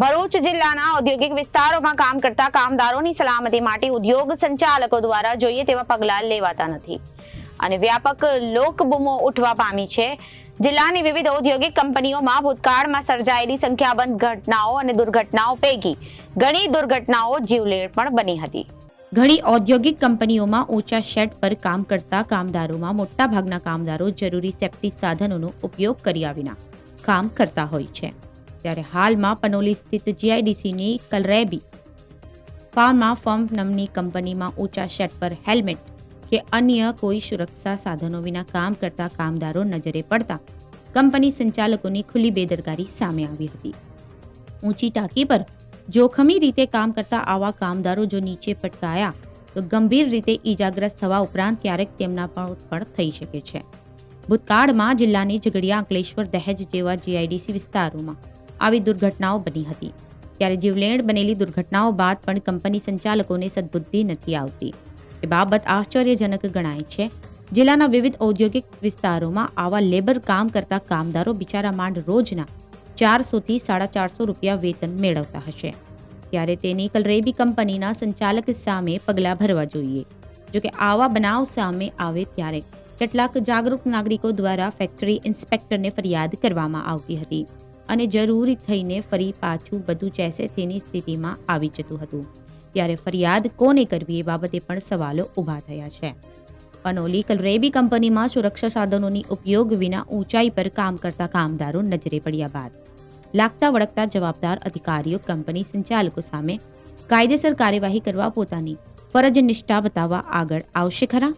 ભરૂચ જિલ્લાના ઔદ્યોગિક વિસ્તારોમાં કામ કરતા કામદારોની સલામતી માટે ઉદ્યોગ સંચાલકો દ્વારા જોઈએ તેવા પગલાં લેવાતા નથી. અને વ્યાપક લોકબૂમો ઉઠવા પામી છે. જિલ્લાની વિવિધ ઔદ્યોગિક કંપનીઓમાં ભૂતકાળમાં સર્જાયેલી સંખ્યાબંધ ઘટનાઓ અને દુર્ઘટનાઓ પૈકી ઘણી દુર્ઘટનાઓ જીવલેણ પણ બની હતી. ઘણી ઔદ્યોગિક કંપનીઓમાં ઊંચા શેડ પર કામ કરતા કામદારોમાં મોટાભાગના કામદારો જરૂરી સેફ્ટી સાધનોનો ઉપયોગ કર્યા વિના કામ કરતા હોય છે. ત્યારે હાલમાં પનોલી સ્થિત જીઆઈડીસીની કલરેબી ફાર્મા ફર્મ નામની કંપનીમાં ઊંચા શેડ પર હેલ્મેટ કે અન્ય કોઈ સુરક્ષા સાધનો વિના કામ કરતા કામદારો નજરે પડતા કંપની સંચાલકોની ખુલ્લી બેદરકારી સામે આવી હતી. ઊંચી ટાંકી પર જોખમી રીતે કામ કરતા આવા કામદારો જો નીચે પટકાયા, તો ગંભીર રીતે ઈજાગ્રસ્ત થવા ઉપરાંત ક્યારેક તેમના પણ થઈ શકે છે. ભૂતકાળમાં જિલ્લાની ઝઘડિયા અંકલેશ્વર દહેજ જેવા જીઆઈડીસી વિસ્તારોમાં આવી દુર્ઘટનાઓ બની હતી. ત્યારે જીવલેણ બનેલી દુર્ઘટનાઓ બાદ પણ કંપની સંચાલકોને સદબુદ્ધિ નથી આવતી. એ બાબત આશ્ચર્યજનક ગણાય છે. જિલ્લાના વિવિધ ઔદ્યોગિક વિસ્તારોમાં આવા લેબર કામ કરતા કામદારો બિચારા માંડ રોજના ચારસોથી સાડા ચારસો રૂપિયા વેતન મેળવતા હશે. ત્યારે તેની કલરેબી કંપનીના સંચાલક સામે પગલાં ભરવા જોઈએ. જોકે આવા બનાવ સામે આવે ત્યારે કેટલાક જાગૃત નાગરિકો દ્વારા ફેક્ટરી ઇન્સ્પેક્ટરને ફરિયાદ કરવામાં આવતી હતી. અને જરૂરી થઈને ફરી પાછું બધું જેસે તેની સ્થિતિમાં આવી જતું હતું. ત્યારે ફરિયાદ કોને કરવી એ બાબતે પણ સવાલો ઊભા થયા છે. પનોલી કલરેબી કંપનીમાં સુરક્ષા સાધનોની ઉપયોગ વિના ઊંચાઈ પર કામ કરતા કામદારો નજરે પડ્યા બાદ. લાગતા વળગતા જવાબદાર અધિકારીઓ કંપની સંચાલકો સામે કાયદેસર કાર્યવાહી કરવા પોતાની ફરજ નિષ્ઠા બતાવવા આગળ આવશે ખરા?